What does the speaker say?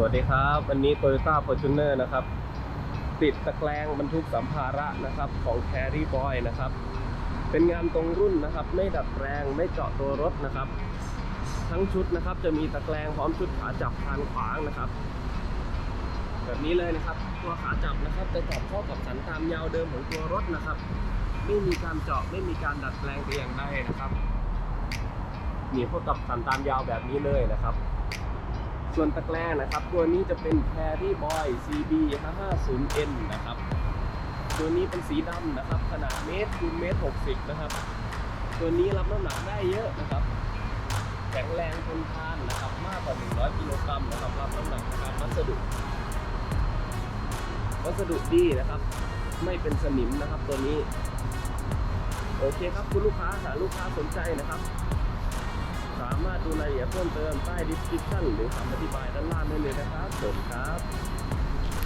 สวัสดีครับ วันนี้ Toyota Fortuner นะครับ ติดตะแกรงบรรทุกสัมภาระนะครับของ Carry Boy นะครับ เป็นงานตรงรุ่นนะครับ ไม่ดัดแปลงไม่เจาะตัวรถนะครับ ทั้งชุดนะครับจะมีตะแกรงพร้อมชุดขาจับคานขวางนะครับ แบบนี้เลยนะครับ ตัวขาจับนะครับจะจับเข้ากับสันตามยาวเดิมของตัวรถนะครับ ไม่มีการเจาะไม่มีการดัดแปลงแต่อย่างใดนะครับหนีเข้ากับสันตามยาวแบบนี้เลยนะครับ ส่วนตะแกรงนะครับ ตัวนี้จะเป็น Carry Boy CB 550N นะครับ ตัวนี้เป็นสีดำนะครับ ขนาดเมตรคูณเมตร60 นะครับ ตัวนี้รับน้ำหนักได้เยอะนะครับ แข็งแรงทนทานนะครับ มากกว่า 100 กิโลกรัมนะครับ รับน้ำหนักนะครับวัสดุ วัสดุดีนะครับ ไม่เป็นสนิมนะครับตัวนี้ โอเคครับคุณลูกค้าหาลูกค้าสนใจนะครับ ดูรายละเอียดเพิ่มเติมใต้ดิสคริปชั่นหรือคำอธิบายด้านล่างได้เลยนะครับผมครับ